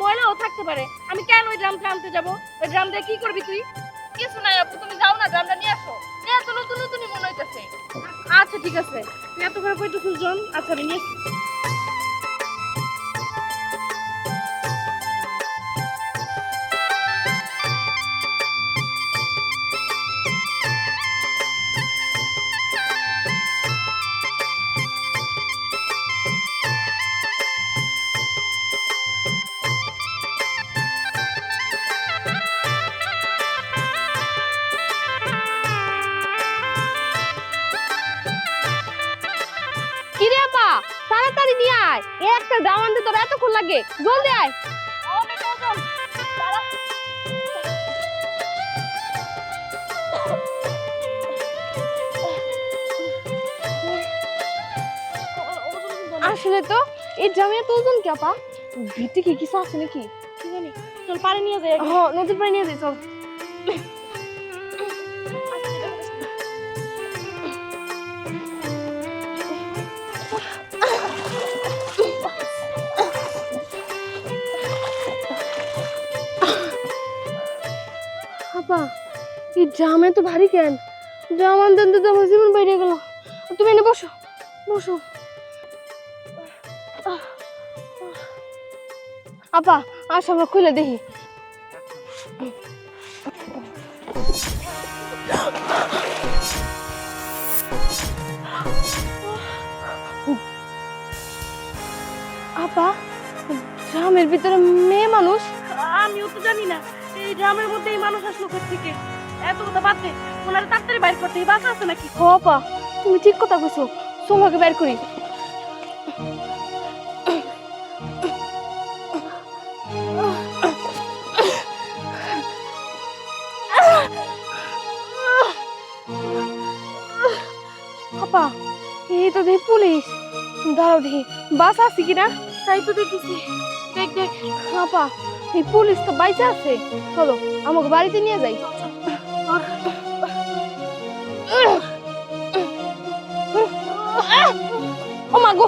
ময়লাও থাকতে পারে। আমি কেন ওই ড্রামটা আনতে যাব? ওই ড্রাম দিয়ে কি করবি তুই? কিছু নাই আপু, তুমি যাও না, ড্রামটা নিয়ে আসো। নিয়ে তো নতুন, নতুনই মনে হইতেছে। আচ্ছা ঠিক আছে। তুই এত করে কইতে জন আচ্ছা আমি নিয়ে জলদি আয়। আসলে তো এই জামিয়া তো ওজন কি আপা? ভিতরে কি কিছু আছে নাকি? কি জানি। চল পারে নিয়ে যাই হ্যাঁ নদীর পাড়ে নিয়ে যাই চল। ড্রামে তো ভারী কেন ড্রাম আনতে তো আমার জীবন বাইরে গেল। তুমি এনে বসো বসো। আপা, আস আমরা খুলে দেখি। আপা ড্রামের ভিতরে মেয়ে মানুষ? আমিও তো জানি না, এই ড্রামের মধ্যে এই মানুষ আসলো থেকে এত কথা বাদ দে। ওনারা তাড়াতাড়ি বাইর করতে বাস আছে নাকি? ও আপা তুমি ঠিক কথা কইছো। চলো আগে বের করি। আপা এই তো দেখি পুলিশ। দাঁড়াও দেখি। বাস আছে কিনা? তাই তো দেখতেছি। দেখ দেখ। আপা এই পুলিশ তো বাইচে আছে। চলো আমাকে বাড়িতে নিয়ে যাই। ও মা গো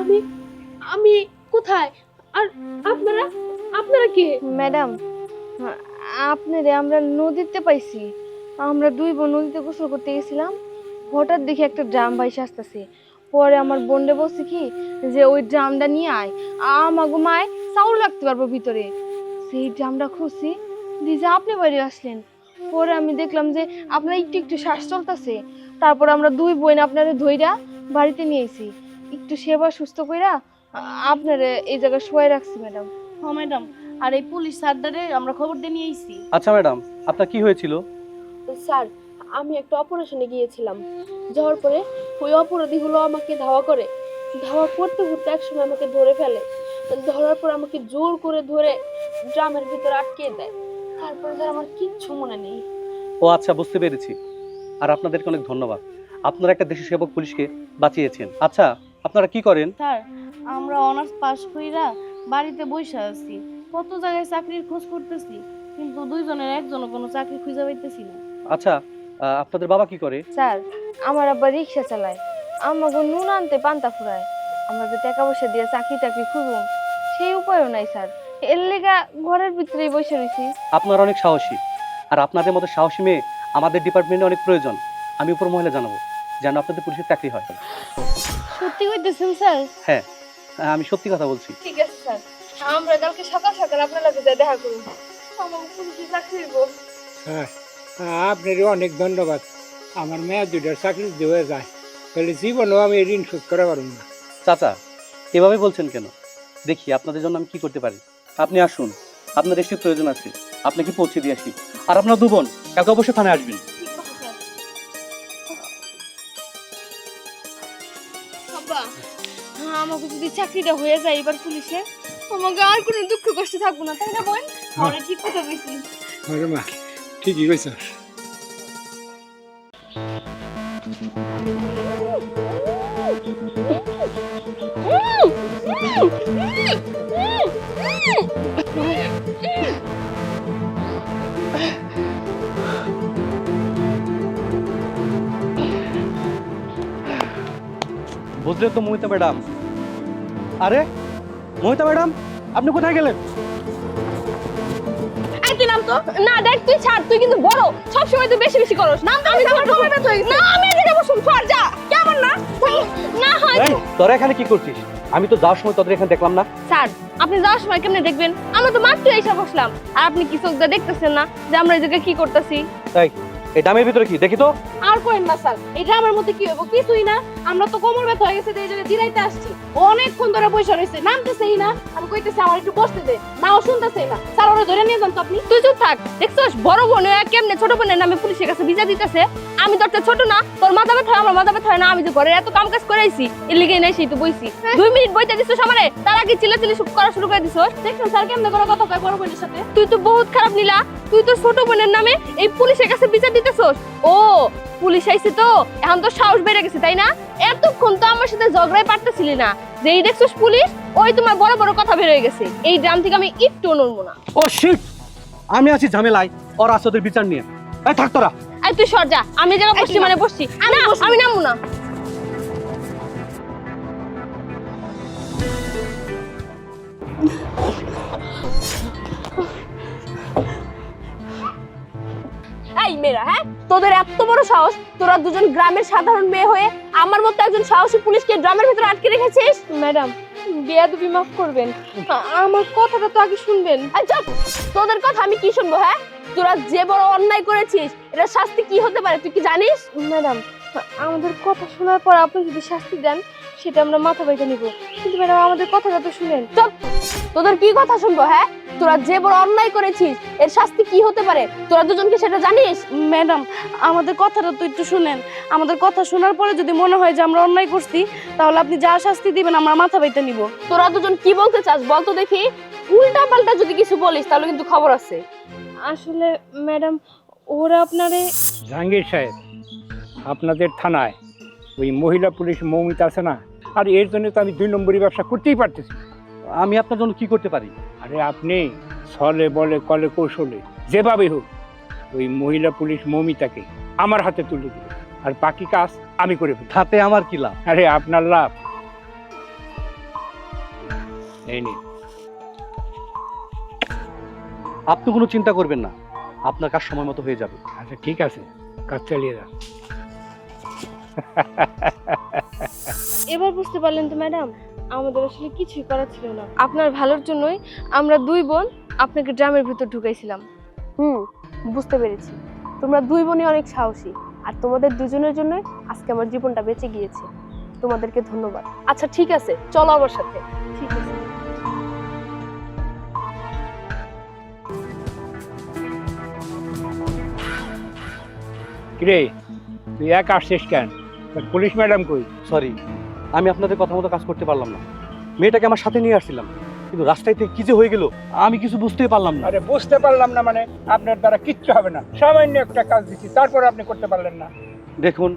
আমি আমি কোথায়? আর আপনারা আপনারা কে? ম্যাডাম আপনারে আমরা নদীতে পাইছি। আমরা দুই বোন নদীতে গোসল করতে গেছিলাম। হঠাৎ দেখি একটা ড্রাম ভাইসে আসতেছে। পরে আমার বোনরে বলছে কি যে ওই ড্রামটা নিয়ে আয়। আমাগো মায় চাউল রাখতে পারব ভিতরে। সেই ড্রামটা খুঁজছি দিয়ে যে আপনি বাড়ি আসলেন। পরে আমি দেখলাম যে আপনার একটু একটু শ্বাস চলতেছে। তারপর আমরা দুই বোন আপনারে ধইরা বাড়িতে নিয়ে এসি একটু সেবা সুস্থ কইরা আপনার এই জায়গায় শোয়াই রাখছি ম্যাডাম। হ্যাঁ ম্যাডাম। আর এই পুলিশ স্যারদারে আমরা খবর দিয়ে নিয়ে আইছি। আচ্ছা ম্যাডাম আপনার কি হয়েছিল? স্যার আমি একটা অপারেশনে গিয়েছিলাম। যাওয়ার পরে ওই অপরাধীগুলো আমাকে ধাওয়া করে। ধাওয়া করতে করতে একসময় আমাকে ধরে ফেলে। ধরার পর আমাকে জোর করে ধরে ড্রামের ভিতরে আটকে দেয়। তারপরে স্যার আমার কিচ্ছু মনে নেই। ও আচ্ছা বুঝতে পেরেছি। আর আপনাদেরকে অনেক ধন্যবাদ। আপনারা একটা দেশের সেবক পুলিশকে বাঁচিয়েছেন। আচ্ছা আপনারা কি করেন? স্যার আমরা অনার্স পাস কইরা বাড়িতে বসে আছি। কত জায়গায় চাকরির খোঁজ করতেছি কিন্তু দুইজনের একজনও কোনো চাকরি খুঁজে পাইতেছি না। আচ্ছা আপনাদের বাবা কি করে? স্যার আমার আব্বা রিক্সা চালায়। আমাকে নুন আনতে পান্তা ফুরায়। আমাকে টাকা পয়সা দিয়ে চাকরি টাকরি খুঁজুম সেই উপায়ও নাই স্যার। এর লেগা ঘরের ভিতরেই বসে রয়েছি আপনার অনেক সাহসী। আর আপনাদের মতো সাহসী মেয়ে আমাদের ডিপার্টমেন্টে অনেক প্রয়োজন। আমি উপর মহিলা জানাব যেন আপনাদের পুলিশের চাকরি হয়। সত্যি কইতেছেন স্যার? হ্যাঁ আমি সত্যি কথা বলছি। ঠিক আছে স্যার। আমরা কালকে সকাল সকাল আপনার লগে যাই দেখা করুন। আমাকে পুলিশে চাকরি দিব হ্যাঁ। আপনারই অনেক ধন্যবাদ। আমার মেয়ে দুইটার চাকরি দেওয়া যায়। তাহলে জীবনেও আমি ঋণ শোধ করা পারব না। চাচা এভাবে বলছেন কেন? দেখি আপনাদের জন্য আমি কি করতে পারি? আপনি আসুন আপনার এসে প্রয়োজন আছে। আপনাকে পৌঁছে দিয়ে আসি। আর আপনার দু বোন কালকে অবশ্যই থানায় আসবেন। আমাকে যদি চাকরিটা হয়ে যায় এবার পুলিশে আমাকে আর কোনো দুঃখ কষ্ট থাকব না তাই না বোন? অনেক ঠিক কথা বলছি মা। ঠিকই কইছ বুঝলেন তো মহিতা ম্যাডাম আরে মহিতা ম্যাডাম আপনি কোথায় গেলেন এই তুই নাম তো? না দেখ তুই ছাড় তুই কিন্তু বড়। সব সময় তুই বেশি বেশি করস। নাম আমি ছোট না আমি এদিকে বসুন ছাড় যা। কেমন না? না হয় তোরা এখানে কি করছিস? আমি তো যাওয়ার সময় তোদের এখানে দেখলাম না। স্যার আপনি যাওয়ার সময় কেমনে দেখবেন? আমরা তো মাত্র এসে বসলাম। আর আপনি কি চোখ দেখতেছেন না যে আমরা এই জায়গায় কি করতেছি? তাই এই ডামের ভিতরে কি? দেখি তো। আর করেন না স্যার। এই ড্রামার মধ্যে কি হইব কিছুই না। আমরা তো কোমর ব্যথা হয়ে গেছে এই জিরাইতে আসছি। অনেকক্ষণ ধরে বসে রয়েছে নামতেছেই না। আমি কইতেছি আমার একটু বসতে দে। নাও শুনতেছেই না। স্যার ওরা ধরে নিয়ে যান তো আপনি। তুই চুপ থাক। দেখছস বড় বোন হয়ে কেমনে ছোট বোনের নামে পুলিশের কাছে বিচার দিতেছে? আমি ছোট না। তোর মাথা ব্যথা আমার মাথা ব্যথা হয় না। আমি যে ঘরের এত কাম কাজ করে আইছি এর লিগে নাই সেই তো বইছি। দুই মিনিট বইতে দিছিস আমারে? তার আগে চিল্লা চিল্লি করা শুরু করে দিছস। দেখছেন স্যার কেমনে করে কথা কয় বড় বোনের সাথে? তুই তো বহুত খারাপ নীলা। তুই তো ছোট বোনের নামে এই পুলিশের কাছে বিচার দিতেছস ও পুলিশ আইছে তো এখন তো সাহস বেড়ে গেছে তাই না? এতক্ষণ তো আমার সাথে ঝগড়াই পারতেছিলি না। যেই দেখছস পুলিশ ওই তোমার বড় বড় কথা বের হয়ে গেছে। এই ড্রাম থেকে আমি একটু নড়বো না। Oh shit! আমি আছি ঝামেলায় ওর বিচার নিয়ে। এই থাক তোরা। এই তুই সর যা। আমি যেন বসছি। মানে বসছি আমি নামবো না। এই মেয়েরা হ্যাঁ? তোদের এত বড় সাহস তোরা দুজন গ্রামের সাধারণ মেয়ে হয়ে আমার মতো একজন সাহসী পুলিশকে ড্রামের ভিতরে আটকে রেখেছিস? ম্যাডাম বেয়াদবি মাফ করবেন। আমার কথাটা তো আগে শুনবেন। চুপ! তোদের কথা আমি কি শুনব হ্যাঁ? তোরা যে বড় অন্যায় করেছিস এটা শাস্তি কি হতে পারে তুই কি জানিস? ম্যাডাম আমাদের কথা শোনার পর আপনি যদি শাস্তি দেন সেটা আমরা মাথা বাইতে নিব। কিন্তু ম্যাডাম আমাদের কথাটা তো শুনেন। চুপ তোদের কি কথা শুনব হ্যাঁ? তোরা যে বড় অন্যায় করেছিস এর শাস্তি কি হতে পারে? তোরা দুজনকে সেটা জানিস? ম্যাডাম আমাদের কথাটা তো একটু শুনেন। আমাদের কথা শোনার পরে যদি মনে হয় যে আমরা অন্যায় করছি তাহলে আপনি যা শাস্তি দিবেন আমরা মাথা বাইতে নিব। তোরা দুজন কি বলতে চাস বল তো দেখি? উল্টা পাল্টা যদি কিছু বলিস তাহলে কিন্তু খবর আছে। আসলে ম্যাডাম ওরা আপনারে জাহাঙ্গীর সাহেব আপনাদের থানায় ওই মহিলা পুলিশ মৌমিতা আছে না? আর এর জন্য তো আমি দুই নম্বরই ব্যবসা করতেই পারতেছি আমি আপনার জন্য কি করতে পারি? আরে আপনি ছলে বলে কলে কৌশলে যেভাবে হোক ওই মহিলা পুলিশ মৌমিতাকে আমার হাতে তুলে দিবে। আর বাকি কাজ আমি করে তাতে আমার কি লাভ? আরে আপনার লাভ। এই নিন। আপনি কোনো চিন্তা করবেন না। আপনার কাজ সময় মতো হয়ে যাবে। আচ্ছা ঠিক আছে। কাজ চালিয়ে যান। এবার বুঝতে পারলেন তো ম্যাডাম আমাদের আসলে কিছুই করার ছিল না। আপনার ভালোর জন্যই আমরা দুই বোন আপনাকে ড্রামের ভিতর ঢুকাইছিলাম। হুম বুঝতে পেরেছি। তোমরা দুই বোনই অনেক সাহসী আর তোমাদের দুজনের জন্য আজকে আমার জীবনটা বেঁচে গিয়েছে। তোমাদেরকে ধন্যবাদ। আচ্ছা ঠিক আছে চলো আমার সাথে। ঠিক আছে। কিরে তুই এক আসছিস কেন? পুলিশ ম্যাডাম কই? সরি আমি আপনাদের কথা মতো কাজ করতে পারলাম না। মেয়েটাকে আমার সাথে নিয়ে আসছিলাম কিন্তু রাস্তায় থেকে কি যে হয়ে গেল আমি কিছু বুঝতেই পারলাম না। আরে বুঝতে পারলাম না মানে আপনার দ্বারা কিচ্ছু হবে না। সামান্য একটা কাজ দিচ্ছি তারপর আপনি করতে পারলেন না। দেখুন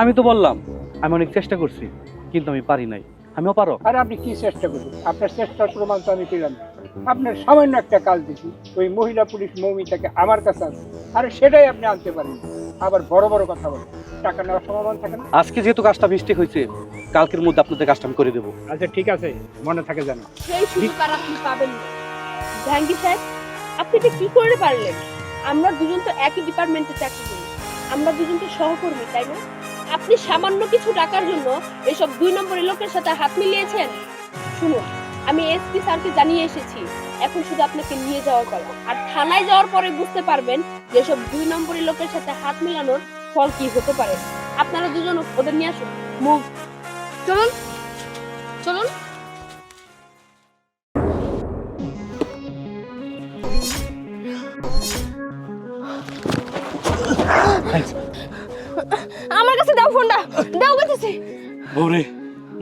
আমি তো বললাম আমি অনেক চেষ্টা করছি কিন্তু আমি পারি নাই। আমিও পারো। আরে আপনি কি চেষ্টা করবেন আপনার চেষ্টার প্রমাণ তো আমি পেলাম না। আপনার সামান্য একটা কাজ দিছি ওই মহিলা পুলিশ মৌমিতাকে আমার কাছে আছে আর সেটাই আপনি আনতে পারেন। আবার বড় বড় কথা বলেন। টাকা নেওয়ার সমাধান থাকে না? আজকে যেহেতু কাজটা মিস্টেক হয়েছে কালকের মধ্যে আপনাদের কাজটা আমি করে দেবো। আচ্ছা ঠিক আছে। মনে থাকে জানো সেই সুযোগ আর আপনি পাবেন না। জাহাঙ্গীর সাহেব আপনি এটা কি করে পারলেন? আমরা দুজন তো একই ডিপার্টমেন্টে চাকরি করি। আমরা দুজন তো সহকর্মী তাই না? আপনি সামান্য কিছু টাকার জন্য এসব দুই নম্বরের লোকের সাথে হাত মিলিয়েছেন? শুনুন আমি এসপি স্যারকে জানিয়ে এসেছি, এখন শুধু আপনাকে নিয়ে যাওয়ার কথা আর থানায় যাওয়ার পরে বুঝতে পারবেন যে সব দুই নম্বরের লোকের সাথে হাত মিলানোর ফল কি হতে পারে। আপনারা দুজন ওদের নিয়ে আসুন। মুভ চলুন। চলুন। আমার কাছে দাও ফোনটা। দাও বলতেছি। বৌরে,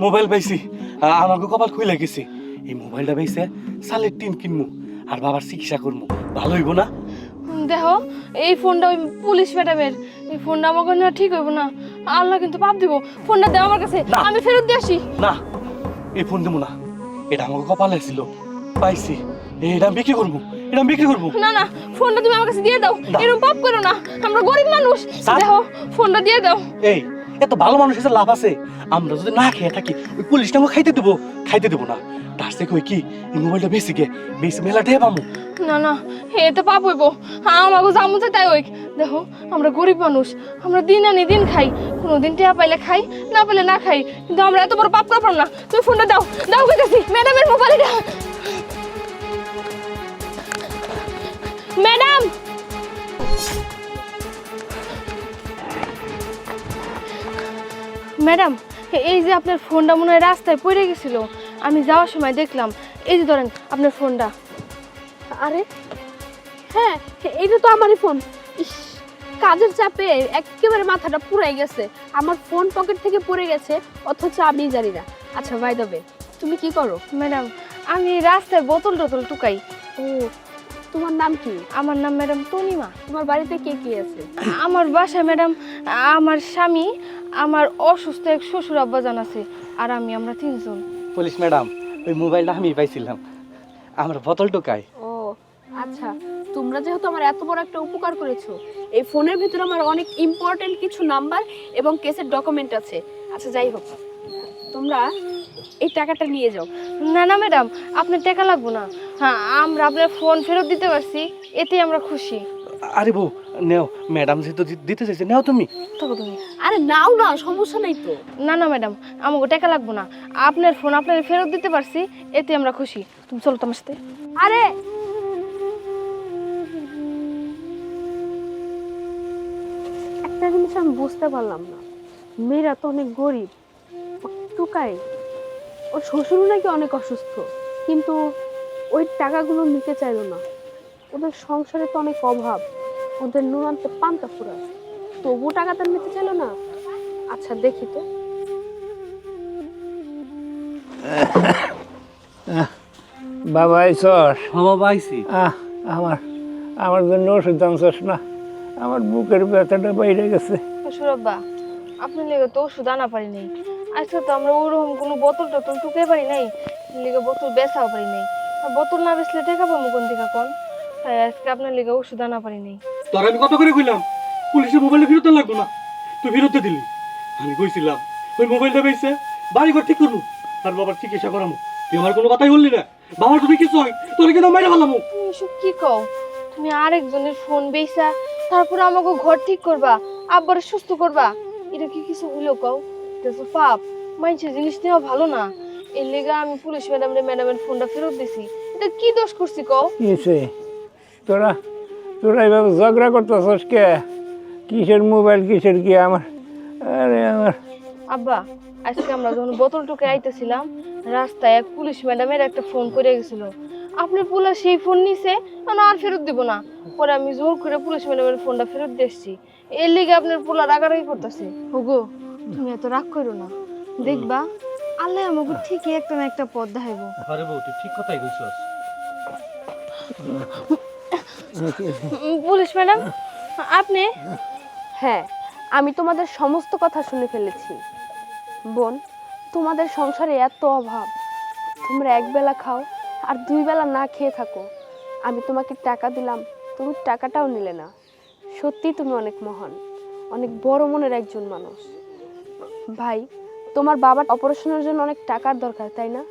মোবাইল পাইছি। আমাকে কপাল খুলে গেছে। এই মোবাইলটা পাইছে সালের টিন কিনমু আর বাবার চিকিৎসা করমু। ভালো হইব না? দেখো এই ফোনটা ওই পুলিশ ম্যাডামের। এই ফোনটা আমাকে না ঠিক হইব না। আল্লাহ কিন্তু পাপ দিব। ফোনটা দাও আমার কাছে। আমি ফেরত দিয়ে আসি। না এই ফোন দেবো না। এটা আমাকে কপালে ছিল। পাইছি। এটা বিক্রি করব। এটা বিক্রি করব। না না ফোনটা তুমি আমার কাছে দিয়ে দাও। এরকম পাপ করো না। আমরা গরিব মানুষ। দেখো ফোনটা দিয়ে দাও। এই এত ভালো মানুষ হিসেবে লাভ আছে। আমরা যদি না খেয়ে থাকি, ওই পুলিশটা আমাকে খাইতে দেবো খাইতে দেবো না। তার থেকে ওই কি? এই মোবাইলটা বেশি গে, বেশি মেলা ঢেয়ে পামু। না না এতে পাপ হইব আমাকে জামু চাই তাই হইক দেখো, আমরা গরিব মানুষ, আমরা দিন আনি দিন খাই। কোনো দিন টেয়া পাইলে খাই, না পাইলে না খাই। কিন্তু আমরা এত বড় পাপ করতাম না। তুমি ফোনটা দাও দাও কইতাছি। ম্যাডামের মোবাইলটা। ম্যাডাম! ম্যাডাম এই যে আপনার ফোনটা মনে হয় রাস্তায় পড়ে গেছিল আমি যাওয়ার সময় দেখলাম এই যে ধরেন আপনার ফোনটা। আরে হ্যাঁ এইটা তো আমারই ফোন। ইস কাজের চাপে একেবারে মাথাটা পুরাই গেছে। আমার ফোন পকেট থেকে পড়ে গেছে অথচ আমি জানি না। আচ্ছা ভাই দবে তুমি কি করো? ম্যাডাম আমি রাস্তায় বোতল টোতল টুকাই। ও তোমার নাম কি? আমার নাম ম্যাডাম তনিমা। তোমার বাড়িতে কে কে আছে? আমার বাসায় ম্যাডাম আমার স্বামী আমার অসুস্থ এক শ্বশুর আব্বাজান আছে আর আমি আমরা তিনজন। পুলিশ ম্যাডাম ওই মোবাইলটা আমি পাইছিলাম। আমার বোতল টোকাই ও আচ্ছা। তোমরা যেহেতু আমার এত বড় একটা উপকার করেছ এই ফোনের ভিতরে আমার অনেক ইম্পর্টেন্ট কিছু নাম্বার এবং কেসের ডকুমেন্ট আছে। আচ্ছা যাই হোক। তোমরা এই টাকাটা নিয়ে যাও। না না ম্যাডাম আপনার টাকা লাগবো না। হ্যাঁ আমরা আপনার ফোন ফেরত দিতে পারছি এতে আমরা খুশি। আরে বউ নেও ম্যাডাম যেহেতু দি- দিতে চাইছে নেও তুমি। থাকো তুমি। আরে নাও না সমস্যা নাই তো। না না ম্যাডাম আমাকে টাকা লাগবো না। আপনার ফোন আপনার ফেরত দিতে পারছি এতে আমরা খুশি। তুমি চলো তোমার সাথে। আরে! একটা জিনিস আমি বুঝতে পারলাম না। মেয়েরা তো অনেক গরিব। টুকাই ওর শ্বশুরও নাকি অনেক অসুস্থ কিন্তু ওই টাকাগুলো নিতে চাইলো না। ওদের সংসারে তো অনেক অভাব ওদের নুন আনতে পান্তা ফুরা তবু টাকাটা নিতে চাইলো না? আচ্ছা দেখি তো। বাবা আইসস বাবা পাইছি আহ আমার আমার জন্য ওষুধ আনছস না। আমার বুকের ব্যথাটা বাইরে গেছে। শ্বশুর আব্বা আপনার লেগে তো ওষুধ আনা পারি নাই আজকে তো আমরা ওরকম কোনো বোতল টোতল টুকে পারি নাই? লিগে বোতল বেচাও পারি নাই। আর বোতল না বেচলে টাকা পাবো কোন থেকে কোন তাই আজকে আপনার লিগে ওষুধ আনা পারি নাই। তোর আমি কত করে কইলাম পুলিশের মোবাইলটা ফেরত লাগবো না। তুই ফেরত দিলি। আমি কইছিলাম ওই মোবাইলটা পাইছে বাড়ি ঘর ঠিক করব আর বাবার চিকিৎসা করামো। তুই আমার কোনো কথাই বললি না। বাবার তুমি কিছু হয় তোর কিন্তু মাইরে ফেলামো? তুমি এসব কি কও? তুমি আরেকজনের ফোন বেচা তারপর আমাকে ঘর ঠিক করবা আব্বার সুস্থ করবা। এটা কি কিছু হইল কও? তো পাপ মাইনছে জিনিস নেওয়া ভালো না। এর লেগে আমি পুলিশ ম্যাডামরে ম্যাডামের ফোনটা ফেরত দিছি। এটা কি দোষ করছি কও? কিসে তোরা তোরা এইভাবে ঝগড়া করতেছস কে? কিসের মোবাইল কিসের কি আমার? আরে আমার। আব্বা আজকে আমরা যখন বোতল টুকে আইতেছিলাম রাস্তায় এক পুলিশ ম্যাডামের একটা ফোন করে গেছিল। আপনি পোলা সেই ফোন নিছে না আর ফেরত দিব না? পরে আমি জোর করে পুলিশ ম্যাডামের ফোনটা ফেরত দিয়েছি এর লিগে আপনার পোলা রাগারাগি করতেছে। হুগো তুমি এত রাগ করো না। দেখবা আল্লাহ আমাকে ঠিকই একটা না একটা পথ দেখাইব। আরে বউ তুই ঠিক কথাই কইছস পুলিশ ম্যাডাম আপনি? হ্যাঁ আমি তোমাদের সমস্ত কথা শুনে ফেলেছি। বোন তোমাদের সংসারে এত অভাব। তোমরা একবেলা খাও আর দুই বেলা না খেয়ে থাকো। আমি তোমাকে টাকা দিলাম তুমি টাকাটাও নিলে না। সত্যি তুমি অনেক মহান অনেক বড় মনের একজন মানুষ। ভাই তোমার বাবার অপারেশনের জন্য অনেক টাকার দরকার তাই না?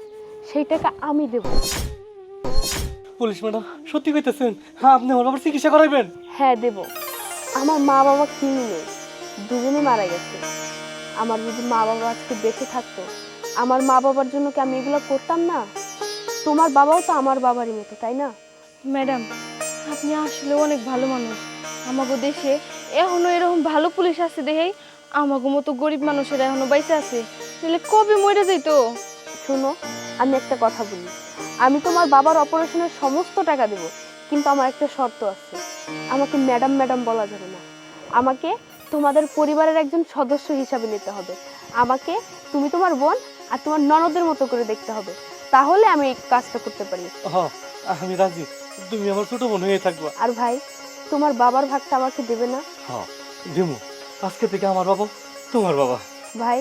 সেই টাকা আমি দেব। পুলিশ ম্যাডাম সত্যি কইতেছেন? হ্যাঁ আপনি আমার বাবার চিকিৎসা করাইবেন? হ্যাঁ দেব। আমার মা বাবা কিনি নেই দুজনে মারা গেছে। আমার যদি মা বাবা আজকে বেঁচে থাকতো আমার মা বাবার জন্য কি আমি এগুলো করতাম না? তোমার বাবাও তো আমার বাবারই মতো তাই না? ম্যাডাম আপনি আসলে অনেক ভালো মানুষ। আমাগো দেশে এখনও এরকম ভালো পুলিশ আছে দেখেই আমাগো মতো গরিব মানুষেরা এখনও বাইসে আছে। তাহলে কবে মরে যাইতো শোনো আমি একটা কথা বলি। আমি তোমার বাবার অপারেশনের সমস্ত টাকা দেব কিন্তু আমার একটা শর্ত আছে। আমাকে ম্যাডাম ম্যাডাম বলা যাবে না। আমাকে তোমাদের পরিবারের একজন সদস্য হিসাবে নিতে হবে। আমাকে তুমি তোমার বোন আর তোমার ননদের মতো করে দেখতে হবে। তাহলে আমি এই কাজটা করতে পারি। আমি রাজি। তুমি আমার ছোট বোন হয়ে থাকবা। আর ভাই তোমার বাবার ভাগটা আমাকে দেবে না? হ্যাঁ দিমু আজকে থেকে আমার বাবা তোমার বাবা। ভাই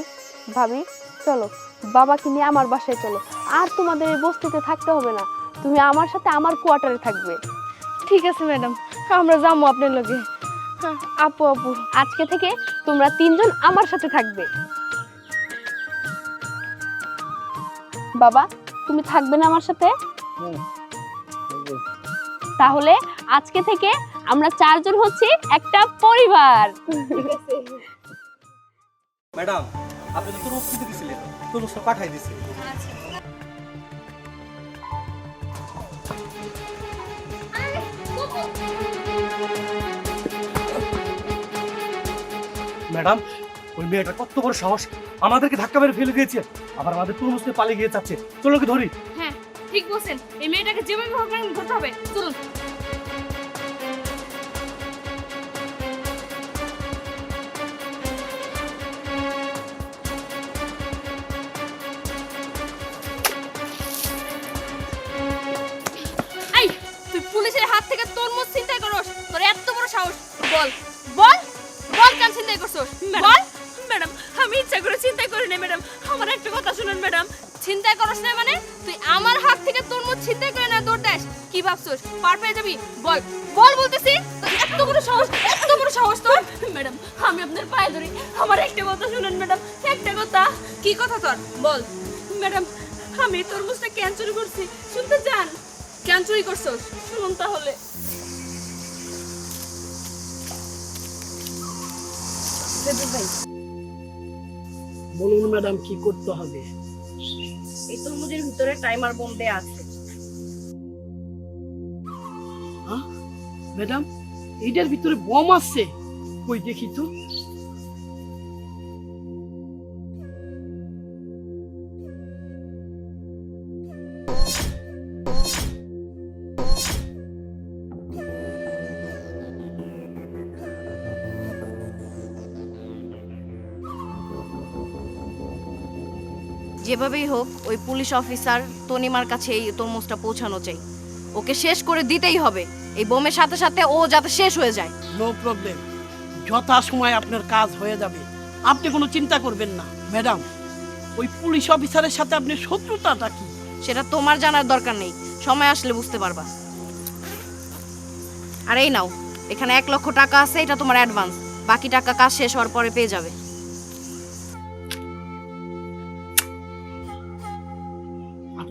ভাবি চলো। বাবাকে নিয়ে আমার বাসায় চলো। আর তোমাদের এই বস্তিতে থাকতে হবে না। তুমি আমার সাথে আমার কোয়ার্টারে থাকবে। ঠিক আছে ম্যাডাম। আমরা যাব আপনার লগে। হ্যাঁ, আপু আপু। আজকে থেকে তোমরা তিনজন আমার সাথে থাকবে। বাবা তুমি থাকবে না আমার সাথে? তাহলে আজকে থেকে আমরা চারজন হচ্ছি একটা পরিবার। ম্যাডাম আপনি তো তরমুজ তরমুজটা পাঠাই দিছে। ম্যাডাম ওই মেয়েটা কত বড় সাহস। আমাদেরকে ধাক্কা মেরে ফেলে দিয়েছে আবার আমাদের তরমুজ নিয়ে পালিয়ে গিয়ে যাচ্ছে। চলো কি ধরি। হ্যাঁ ঠিক বলছেন। এই মেয়েটাকে যেভাবে হোক ধরতে হবে। চলুন। সাহস বল। বল বল কেন ছিনতাই করছস? বল। ম্যাডাম আমি ইচ্ছা করে চিন্তাই করি না ম্যাডাম। আমার একটা কথা শুনুন ম্যাডাম। চিন্তাই করস না মানে? তুই আমার হাত থেকে তরমুজ চিন্তাই করে না দৌড় দেস। কি ভাবছস? পার পেয়ে যাবি? বল। বল বলতেছি এত বড় সাহস এত বড় সাহস তোর। ম্যাডাম আমি আপনার পায়ে ধরি। আমার একটা কথা শুনুন ম্যাডাম একটা কথা। কি কথা তোর? বল। ম্যাডাম আমি তরমুজটা চুরি করছি? শুনতে চান? চুরি করছস? শুনুন তাহলে। বলুন ম্যাডাম কি করতে হবে? এই তরমুজের ভিতরে টাইমার বোম দেয়া আছে। ম্যাডাম এইটার ভিতরে বম আছে? কই দেখি তো। যেভাবেই হোক ওই পুলিশ অফিসার তনিমার কাছে এই তরমুজটা পৌঁছানো চাই। ওকে শেষ করে দিতেই হবে। এই বোমের সাথে সাথে ও যাতে শেষ হয়ে যায়। নো প্রবলেম যথা সময় আপনার কাজ হয়ে যাবে। আপনি কোনো চিন্তা করবেন না ম্যাডাম। ওই পুলিশ অফিসারের সাথে আপনি শত্রুতাটা কি? সেটা তোমার জানার দরকার নেই। সময় আসলে বুঝতে পারবা। আর এই নাও এখানে এক লক্ষ টাকা আছে এটা তোমার অ্যাডভান্স বাকি টাকা কাজ শেষ হওয়ার পরে পেয়ে যাবে।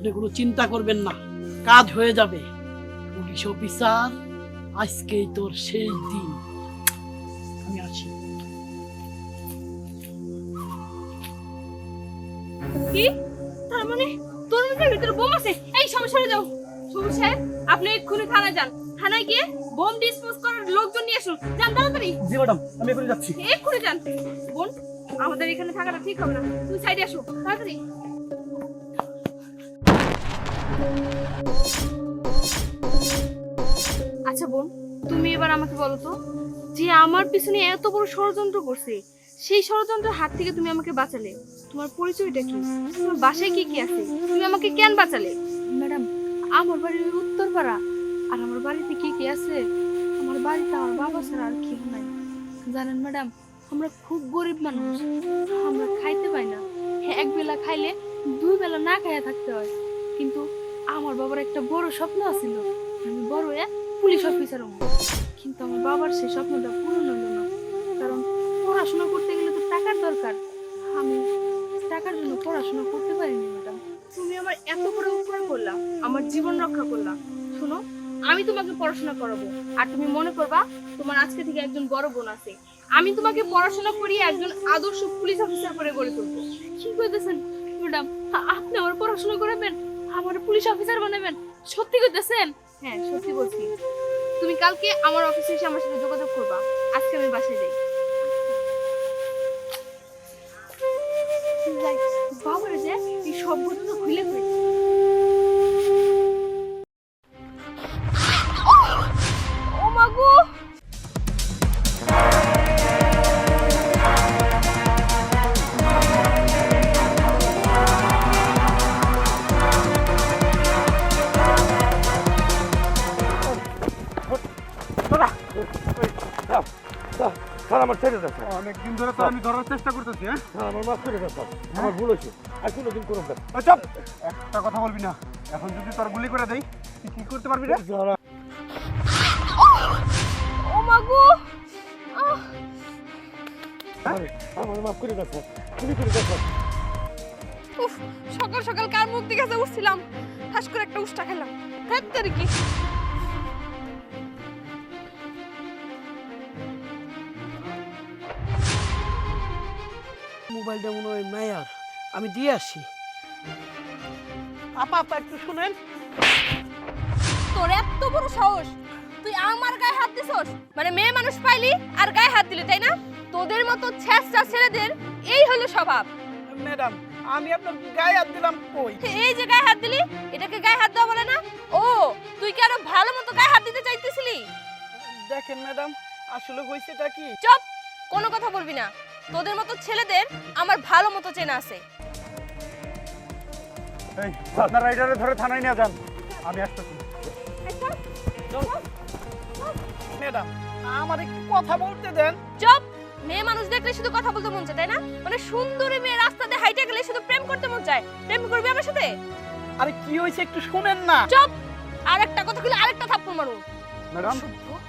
আপনি কোনো চিন্তা করবেন না কাজ হয়ে যাবে। পুলিশ অফিসার আজকেই তোর শেষ দিন। আমি আসি। কি? তার মানে ভিতরে বোম আছে? এই যাও। সবুজ সাহেব আপনি এক্ষুনি থানায় যান। থানায় গিয়ে বোম ডিসপোজ করার লোকজন নিয়ে আসুন। যান তাড়াতাড়ি। জি ম্যাডাম আমি যাচ্ছি। এক্ষুনি যান। বোন আমাদের এখানে থাকাটা ঠিক হবে না। তুই সাইডে আসো তাড়াতাড়ি। আচ্ছা বোন, তুমি এবার আমাকে বলো তো, যে আমার পিছনে এত বড় ষড়যন্ত্র করছে, সেই ষড়যন্ত্রের হাত থেকে তুমি আমাকে বাঁচালে, তোমার পরিচয়টা কি? তোমার বাসায় কি কি আছে? তুমি আমাকে কেন বাঁচালে? ম্যাডাম, আমার বাড়ি ওই উত্তরপাড়া আর আমার বাড়িতে কি কি আছে, আমার বাড়িতে আমার বাবা ছাড়া আর কেউ নাই। জানেন ম্যাডাম, আমরা খুব গরিব মানুষ, আমরা খাইতে পাই না। এক বেলা খাইলে দুই বেলা না খাইয়া থাকতে হয়, কিন্তু আমার বাবার একটা বড় স্বপ্ন আছিল। আমি বড় এক পুলিশ অফিসার হব। কিন্তু আমার বাবার সেই স্বপ্নটা পূরণ হলো না। কারণ পড়াশোনা করতে গেলে তো টাকার দরকার। আমি টাকার জন্য পড়াশোনা করতে পারিনি, ম্যাডাম। তুমি আমার এত বড় উপকার করলা, আমার জীবন রক্ষা করলা। শোনো, আমি তোমাকে পড়াশোনা করাবো। আর তুমি মনে করবা, তোমার আজকে থেকে একজন বড় বোন আছে। আমি তোমাকে পড়াশোনা করিয়ে একজন আদর্শ পুলিশ অফিসার করে গড়ে তুলবো। কি কইতেছেন, ম্যাডাম? আপনি আমার পড়াশোনা করাবেন? আমার পুলিশ অফিসার বানাবেন? সত্যি করতেছেন হ্যাঁ সত্যি বলছি। তুমি কালকে আমার অফিসে এসে আমার সাথে যোগাযোগ করবা। আজকে আমি বাসায় যাই। আমার ছেড়ে দেন ধরে তো আমি ধরার চেষ্টা করতেছি হ্যাঁ? হ্যাঁ আমার মাফ করে দেন স্যার। আমার ভুল হয়েছে। আর কোনোদিন করুন আচ্ছা একটা কথা বলবি না। এখন যদি তোর গুলি করে দেই তুই কি করতে পারবি রে? ও মাগো আমার মাফ করে দেন স্যার। তুমি করে দেন স্যার। উফ সকাল সকাল কার মুখ দিকে উঠছিলাম? ঠাস করে একটা উষ্টা খেলাম। ধ্যাত কি? মোবাইলটা মনে হয় মায়ার। আমি দিয়ে আসি। আপা আপা একটু শুনেন। তোর এত বড় সাহস! তুই আমার গায়ে হাত দিছস? মানে মেয়ে মানুষ পাইলি আর গায়ে হাত দিলি তাই না? তোদের মতো ছেঁচড়া ছেলেদের এই হলো স্বভাব। ম্যাডাম আমি আপনার গায়ে হাত দিলাম কই? এই যে গায়ে হাত দিলি এটাকে গায়ে হাত দেওয়া বলে না? ও তুই কি আরও ভালো মতো গায়ে হাত দিতে চাইতেছিলি? দেখেন ম্যাডাম আসলে হয়েছেটা কি? চুপ! কোনো কথা বলবি না। তোদের মতো ছেলেদের আমার ভালো মতো চেনা আছে। এই আপনার রাইডারে ধরে থানায় নিয়ে যান। আমি আসতেছি। ম্যাডাম আমার একটু কথা বলতে দেন। চুপ। মেয়ে মানুষ দেখলে শুধু কথা বলতে মন চায় তাই না? মানে সুন্দরী মেয়ে রাস্তাতে হাইটে গেলে শুধু প্রেম করতে মন চায়। প্রেম করবি আমার সাথে? আরে কি হয়েছে একটু শুনেন না। চুপ। আর একটা কথা আরেকটা থাপ্পড় মারু ম্যাডাম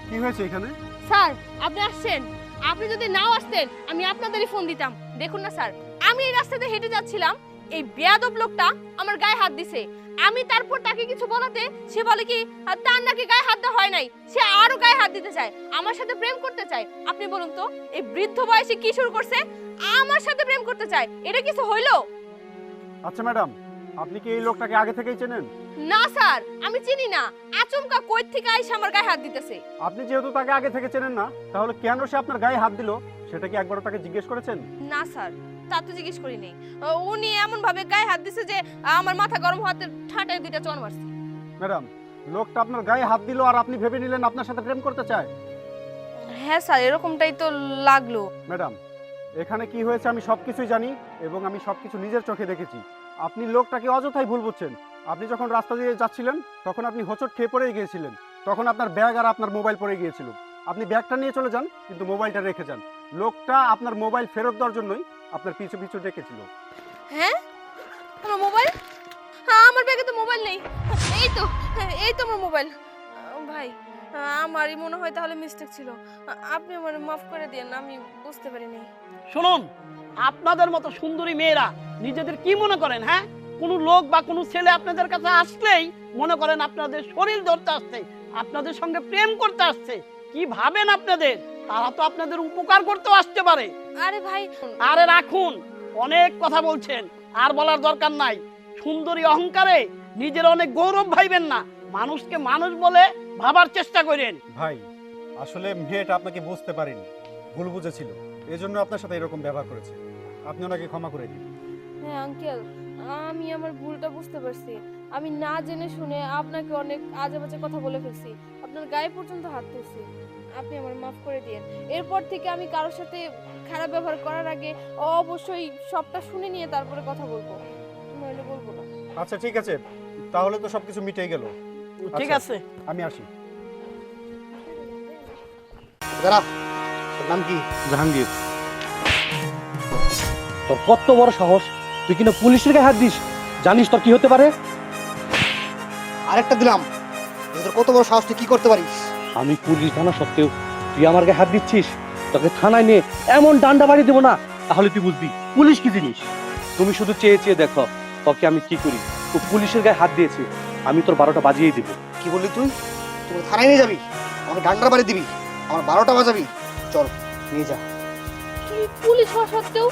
কি হয়েছে এখানে? স্যার আপনি আসছেন। আপনি যদি নাও আসতেন, আমি আপনাদেরই ফোন দিতাম। দেখুন না, স্যার, আমি এই রাস্তাতে হেঁটে যাচ্ছিলাম, এই বেয়াদব লোকটা আমার গায়ে হাত দিছে। আমি তারপর তাকে কিছু বলাতে, সে বলে কি, "আর তার নাকি গায়ে হাত দেওয়া হয় নাই, সে আরও গায়ে হাত দিতে চায়। আমার সাথে প্রেম করতে চায়। আপনি বলুন তো, এই বৃদ্ধ বয়সে কি শুরু করছে? আমার সাথে প্রেম করতে চায়। এটা কিছু হইল? আচ্ছা ম্যাডাম আপনি কি এই লোকটাকে আগে থেকেই চেনেন? না স্যার আমি চিনি না। আচমকা কই থেকে আইসা আমার গায়ে হাত দিতেছে? আপনি যেহেতু তাকে আগে থেকে চেনেন না তাহলে কেন সে আপনার গায়ে হাত দিল? সেটা কি একবারও তাকে জিজ্ঞেস করেছেন? না স্যার তা তো জিজ্ঞেস করিনি। আহ, উনি এমন ভাবে গায়ে হাত দিছে যে আমার মাথা গরম হাতে ঠাটায় দুইটা চন মারছে। ম্যাডাম লোকটা আপনার গায়ে হাত দিল আর আপনি ভেবে নিলেন আপনার সাথে প্রেম করতে চায়? হ্যাঁ স্যার এরকমটাই তো লাগল। ম্যাডাম এখানে কি হয়েছে আমি সবকিছুই জানি এবং আমি সবকিছু নিজের চোখে দেখেছি। আপনি লোকটাকে অযথাই ভুল বুঝছেন। আপনি যখন রাস্তা দিয়ে যাচ্ছিলেন তখন আপনি হোঁচট খেয়ে পড়ে গিয়েছিলেন। তখন আপনার ব্যাগ আর আপনার মোবাইল পড়ে গিয়েছিল। আপনি ব্যাগটা নিয়ে চলে যান কিন্তু মোবাইলটা রেখে যান। লোকটা আপনার মোবাইল ফেরত দেওয়ার জন্যই আপনার পিছু পিছু ডেকেছিল। হ্যাঁ? আমার মোবাইল? হ্যাঁ আমার ব্যাগে তো মোবাইল নেই। এই তো এই তো আমার মোবাইল। ভাই আমারই মনে হয় তাহলে মিস্টেক ছিল। আপনি আমার মাফ করে দিন আমি বুঝতে পারিনি। শুনুন আপনাদের মতো সুন্দরী মেয়েরা নিজেদের কি মনে করেন হ্যাঁ? কোনো লোক বা কোনো ছেলে আপনাদের কাছে আসলেই মনে করেন আপনাদের শরীর ধরতে আসছে আপনাদের সঙ্গে প্রেম করতে আসছে। কি ভাবেন আপনাদের? তারা তো আপনাদের উপকার করতে আসতে পারে। আরে ভাই আরে রাখুন অনেক কথা বলছেন আর বলার দরকার নাই। সুন্দরী অহংকারে নিজের অনেক গৌরব ভাইবেন না মানুষকে মানুষ বলে ভাবার চেষ্টা করেন। ভাই আসলে মেয়েটা আপনাকে বুঝতে পারেনি ভুল বুঝেছিল। এজন্য আপনার সাথে এরকম ব্যবহার করেছে। আপনি ওনাকে ক্ষমা করে দিন। হ্যাঁ আঙ্কেল আমি আমার ভুলটা বুঝতে পারছি। আমি না জেনে শুনে আপনাকে অনেক আজে বাজে কথা বলে ফেলছি। আপনার গায়ে পর্যন্ত হাত তুলছি। আপনি আমার মাফ করে দিয়েন। এরপর থেকে আমি কারোর সাথে খারাপ ব্যবহার করার আগে অবশ্যই সবটা শুনে নিয়ে তারপরে কথা বলব। নইলে বলব না। আচ্ছা ঠিক আছে। তাহলে তো সবকিছু মিটে গেল। ঠিক আচ্ছা। আছে। আমি আসি। দাঁড়া। নাম কি জাহাঙ্গীর। তোর কত বড় সাহস? তুই কিনা পুলিশের গায়ে হাত দিস? জানিস তোর কি হতে পারে? আরেকটা দিলাম। তোর কত বড় সাহস তুই কি করতে পারিস? আমি পুলিশ জানা সত্ত্বেও তুই আমার গায়ে হাত দিচ্ছিস? তোকে থানায় নিয়ে এমন ডান্ডা বাড়ি দেবো না তাহলে তুই বুঝবি পুলিশ কি জিনিস। তুমি শুধু চেয়ে চেয়ে দেখো তোকে আমি কি করি। তুই পুলিশের গায়ে হাত দিয়েছি আমি তোর বারোটা বাজিয়ে দিব। কি বললি তুই? তুই থানায় নিয়ে যাবি? আমাকে ডান্ডার বাড়ি দিবি আমার বারোটা বাজাবি। চল নিয়ে যা। তুমি পুলিশ হওয়া সত্ত্বেও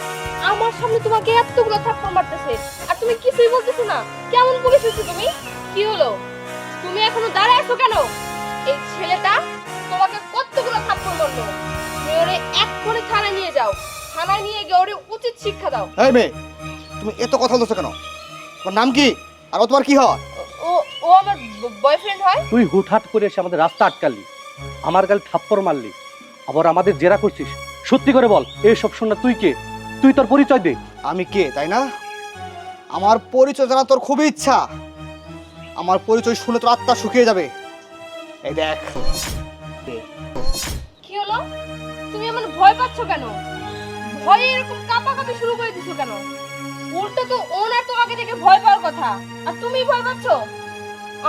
আমার সামনে তোমাকে এতগুলো থাপ্পড় মারতেছে? আর তুমি কিছুই বলতেছো না? কেমন পুলিশ হচ্ছে তুমি? কি হলো? তুমি এখনও দাঁড়ায় আছো কেন? এই ছেলেটা তোমাকে কতগুলো থাপ্পড় মারলো? তুমি ওরে এক করে থানায় নিয়ে যাও। থানায় নিয়ে গিয়ে ওরে উচিত শিক্ষা দাও। এই মেয়ে তুমি এত কথা বলছো কেন? তোমার নাম কি? আর ও তোমার কি হয়? ও ও আমার বয়ফ্রেন্ড হয়? তুই হুটহাট করে এসে আমাদের রাস্তা আটকালি। আমার গালে থাপ্পড় মারলি। আবার আমাদের জেরা করছিস। সত্যি করে বল এইসব শোন না তুই কে? তুই তোর পরিচয় দে। আমি কে তাই না? আমার পরিচয় জানা তোর খুবই ইচ্ছা। আমার পরিচয় শুনে তোর আত্মা শুকিয়ে যাবে। এই দেখ। কি হলো? তুমি আমার ভয় পাচ্ছ কেন? ভয়ে এরকম কাঁপাকাঁপি শুরু করে দিছো কেন? উল্টো তো ওনার তোমাকে দেখে ভয় পাওয়ার কথা। আর তুমি ভয় পাচ্ছ?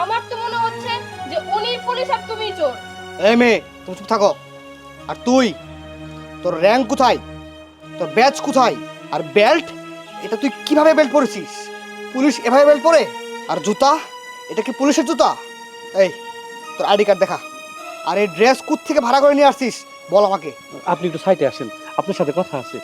আমার তো মনে হচ্ছে যে উনি পুলিশ আর তুমি চোর। এই মেয়ে তুমি চুপ থাকো। আর তুই? তোর র্যাঙ্ক কোথায়? তোর ব্যাচ কোথায়? আর বেল্ট এটা তুই কীভাবে বেল্ট পরেছিস? পুলিশ এভাবে বেল্ট পরে? আর জুতা? এটা কি পুলিশের জুতা? এই, তোর আইডি কার্ড দেখা। আর এই ড্রেস কুত থেকে ভাড়া করে নিয়ে আসছিস? বল আমাকে। আপনি একটু সাইডে আসেন। আপনার সাথে কথা আছে।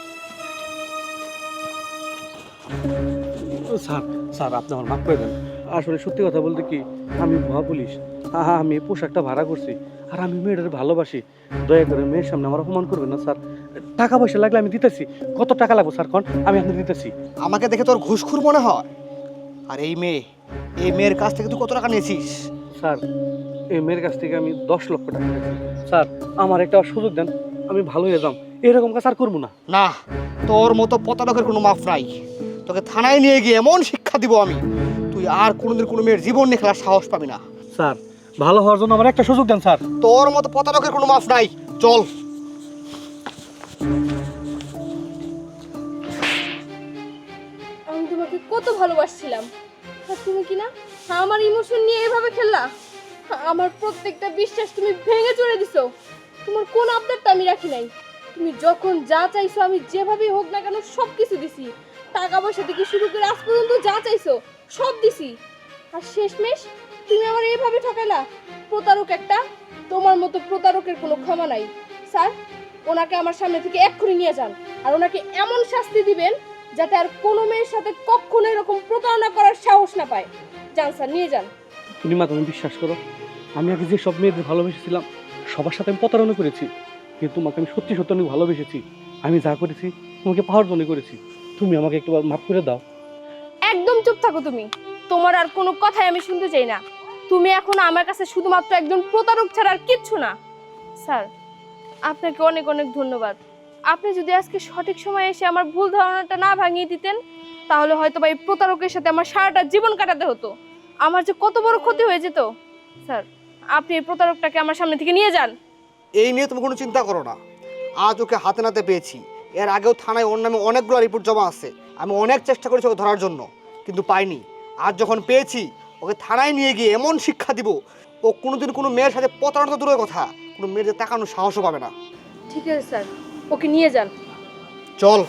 স্যার স্যার, আপনি আমার মাফ করে দেন। আসলে সত্যি কথা বলতে কি, আমি ভুয়া পুলিশ আমি পোশাকটা ভাড়া করছি। আর আমি মেয়েটার ভালোবাসি। দয়া করে মেয়ের সামনে আমার অপমান করবেন না স্যার। টাকা পয়সা লাগলে আমি দিতেছি। কত টাকা লাগবে স্যার কন? আমি আপনাকে দিতেছি। আমাকে দেখে তোর ঘুষখুর মনে হয়? আর এই মেয়ে এই মেয়ের কাছ থেকে তুই কত টাকা নিয়েছিস? স্যার এই মেয়ের কাছ থেকে আমি দশ লক্ষ টাকা নিয়েছি। স্যার আমার একটা সুযোগ দেন আমি ভালো হয়ে যাম। এরকম কাজ আর করব না। না তোর মতো প্রতারকের কোনো মাফ নাই। তোকে থানায় নিয়ে গিয়ে এমন শিক্ষা দিব আমি। তুই আর কোনোদিন কোনো মেয়ের জীবন নিয়ে খেলার সাহস পাবি না। স্যার ভালো হওয়ার জন্য আমার একটা সুযোগ দেন স্যার। তোর মতো প্রতারকের কোনো মাফ নাই। চল। আমি তোমাকে কত ভালোবাসছিলাম। আর তুমি কি না? আমার ইমোশন নিয়ে এভাবে খেললা? আমার প্রত্যেকটা বিশ্বাস তুমি ভেঙে চড়ে দিছো। তোমার কোন আবদারটা আমি রাখি নাই। তুমি যখন যা চাইছো আমি যেভাবেই হোক না কেন সব কিছু দিছি। টাকা পয়সা থেকে শুরু করে আজ পর্যন্ত যা চাইছো সব দিছি। আর শেষমেশ তুমি আমার এইভাবে ঠকাইলা? প্রতারক একটা। তোমার মতো প্রতারকের কোনো ক্ষমা নাই। স্যার ওনাকে আমার সামনে থেকে এক্ষুনি নিয়ে যান। আর ওনাকে এমন শাস্তি দিবেন যাতে আর কোনো মেয়ের সাথে কখনো এরকম প্রতারণা করার সাহস না পায়। যান স্যার নিয়ে যান। পূর্ণিমা তুমি বিশ্বাস করো আমি আগে যে সব মেয়েদের ভালোবেসেছিলাম সবার সাথে আমি প্রতারণা করেছি। কিন্তু তোমাকে আমি সত্যি সত্যি অনেক ভালোবেসেছি। আমি যা করেছি তোমাকে পাওয়ার জন্য করেছি। তুমি আমাকে একটু মাফ করে দাও। একদম চুপ থাকো তুমি। তোমার আর কোনো কথাই আমি শুনতে চাই না। তুমি এখন আমার কাছে শুধুমাত্র একজন প্রতারক ছাড়া আর কিচ্ছু না। স্যার, আপনাকে অনেক অনেক ধন্যবাদ। আপনি যদি আজকে সঠিক সময়ে এসে আমার ভুল ধারণাটা না ভাঙিয়ে দিতেন, তাহলে হয়তো বা এই প্রতারকের সাথে আমার সারাটা জীবন কাটাতে হতো। আমার যে কত বড় ক্ষতি হয়ে যেত। স্যার, আপনি এই প্রতারকটাকে আমার সামনে থেকে নিয়ে যান। এই নিয়ে তুমি কোনো চিন্তা করো না। আজ ওকে হাতে নাতে পেয়েছি। এর আগেও থানায় ওর নামে অনেকগুলো রিপোর্ট জমা আছে। আমি অনেক চেষ্টা করেছি ওকে ধরার জন্য, কিন্তু পাইনি। আজ যখন পেয়েছি ওকে থানায় নিয়ে গিয়ে এমন শিক্ষা দিব ও কোনোদিন কোনো মেয়ের সাথে প্রতারণা তো দূরের কথা কোনো মেয়ের তাকানোর সাহসও পাবে না। ঠিক আছে স্যার। ওকে নিয়ে যান। চল।